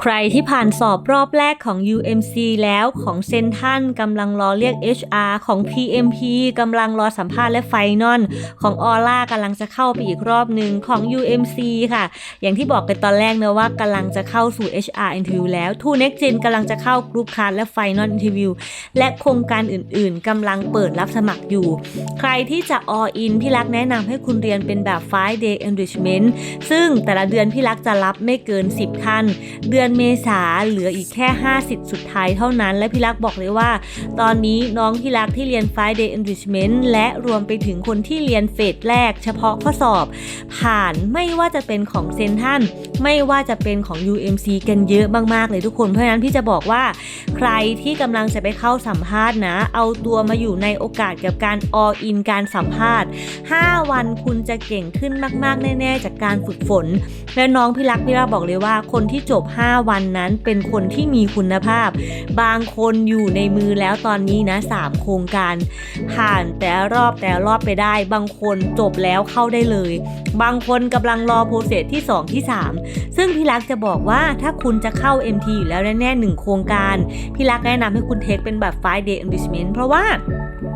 ใครที่ผ่านสอบรอบแรกของ UMC แล้วของเซนทันกำลังรอเรียก HR ของ PMP กำลังรอสัมภาษณ์และไฟนอลของออร่ากำลังจะเข้าไปอีกรอบหนึ่งของ UMC ค่ะ อย่างที่บอกกันตอนแรกนะว่ากำลังจะเข้าสู่ HR interview แล้ว t o Next Gen กำลังจะเข้ากรุ๊ปคาร์และไฟนอล interview และโครงการอื่นๆกำลังเปิดรับสมัครอยู่ ใครที่จะ all in พี่รักแนะนำให้คุณเรียนเป็นแบบ 5 day enrichment ซึ่งแต่ละเดือนพี่รักจะรับไม่เกิน 10ท่านเดือนเมษาเหลืออีกแค่ 50 สุดท้ายเท่านั้น และพี่รักบอกเลยว่า ตอนนี้น้องพี่รักที่เรียน5 day enrichment และรวมไปถึงคนที่เรียนเฟสแรก เฉพาะข้อสอบ ผ่านไม่ว่าจะเป็นของเซนทันไม่ว่าจะเป็นของ UMC กันเยอะมากๆเลยทุกคนเพราะฉะนั้นพี่จะบอกว่า ใครที่กำลังจะไปเข้าสัมภาษณ์นะ เอาตัวมาอยู่ในโอกาสกับการ all in การสัมภาษณ์ 5 วันคุณจะเก่งขึ้นมาก ๆ แน่ ๆ จากการฝึกฝน และน้องพี่รักพี่รักบอกเลยว่าคนที่จบ 5 5 วันนั้นเป็นคนที่มีคุณภาพ บางคนอยู่ในมือแล้วตอนนี้นะ3โครงการ ผ่านแต่รอบแต่รอบไปได้ บางคนจบแล้วเข้าได้เลย บางคนกำลังรอโปรเซสที่ 2 ที่ 3 ซึ่งพี่รักจะบอกว่าถ้าคุณจะเข้า MT อยู่แล้วแน่ๆหนึ่งโครงการ พี่รักแนะนำให้คุณเทคเป็นแบบ5 day enrichment เพราะว่า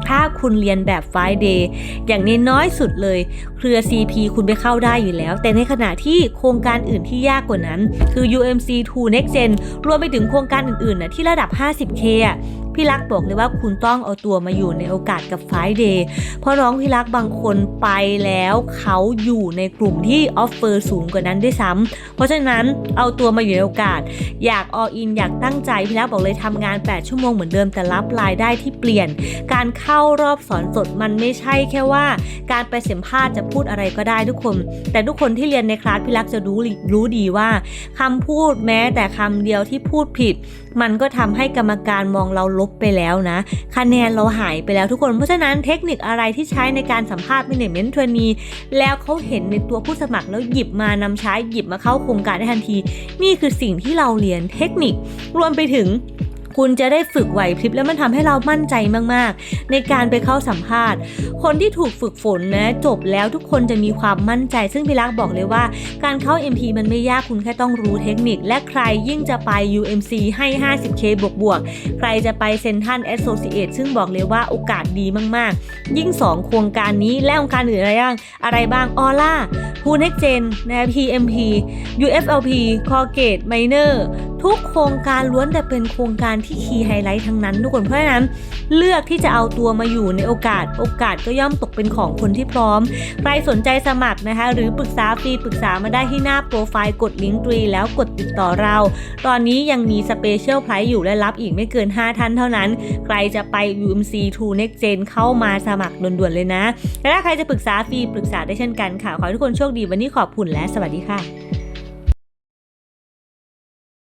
ถ้าคุณเรียนแบบ5 day อย่างน้อยสุดเลย เครือ CP คุณไปเข้าได้อยู่แล้ว แต่ในขณะที่โครงการอื่นที่ยากกว่านั้น คือ UMC 2 Next Gen รวมไปถึงโครงการอื่นๆนะที่ระดับ 50K อะ พี่รักบอกเลยว่าคุณต้องเอาตัวมาอยู่ในโอกาสกับ5 day เพราะน้องพี่รักบางคนไปแล้วเขาอยู่ในกลุ่มที่ออฟเฟอร์สูงกว่านั้นด้วยซ้ำเพราะฉะนั้นเอาตัวมาอยู่ในโอกาส อยาก all in อยากตั้งใจพี่รักบอกเลยทำงาน 8 ชั่วโมงเหมือนเดิมแต่รับรายได้ที่เปลี่ยน การเข้ารอบสอนสดมันไม่ใช่แค่ว่า การไปสัมภาษณ์จะพูดอะไรก็ได้ทุกคน แต่ทุกคนที่เรียนในคลาสพี่รักจะรู้รู้ดีว่าคำพูดแม้แต่คำเดียวที่พูดผิด มันก็ทำให้กรรมการมองเราลบไปแล้วนะ คะแนนเราหายไปแล้วทุกคน เพราะฉะนั้นเทคนิคอะไรที่ใช้ในการสัมภาษณ์ management trainee แล้วเขาเห็นในตัวผู้สมัครแล้วหยิบมานำใช้หยิบมาเข้าโครงการได้ทันที นี่คือสิ่งที่เราเรียนเทคนิครวมไปถึง คุณจะได้ฝึกไหวพริบแล้วมันทำให้เรามั่นใจมากๆ ในการไปเข้าสัมภาษณ์ คนที่ถูกฝึกฝนนะจบแล้วทุกคนจะมีความมั่นใจ ซึ่งพี่รักบอกเลยว่า การเข้า MP มันไม่ยากคุณแค่ต้องรู้เทคนิค และใครยิ่งจะไป UMC ให้ 50K บวกบวกๆใครจะไปเซนทัน Associate ซึ่งบอกเลยว่าโอกาสดีมากๆ ยิ่ง 2 โครงการนี้และโครงการอื่นอะไรบ้างอะไรบ้างออร่าพูเน็กเจนนะ PMP UFLP Colgate Miner ทุกโครงการล้วนแต่เป็นโครงการที่คีย์ไฮไลท์ทั้งนั้นทุกคนเพราะฉะนั้น เลือกที่จะเอาตัวมาอยู่ในโอกาส โอกาสก็ย่อมตกเป็นของคนที่พร้อม ใครสนใจสมัครนะคะ หรือปรึกษาฟรีปรึกษามาได้ที่หน้าโปรไฟล์กดลิงก์ตรีแล้วกดติดต่อเรา ตอนนี้ยังมีสเปเชียลไพรส์อยู่และรับอีกไม่เกิน 5 ท่านเท่านั้น ใครจะไป UMC 2 Next Gen เข้ามาสมัครด่วนๆเลยนะและถ้าใครจะปรึกษาฟรีปรึกษาได้เช่นกันค่ะขอให้ทุกคนโชคดีวันนี้ขอบคุณและสวัสดีค่ะ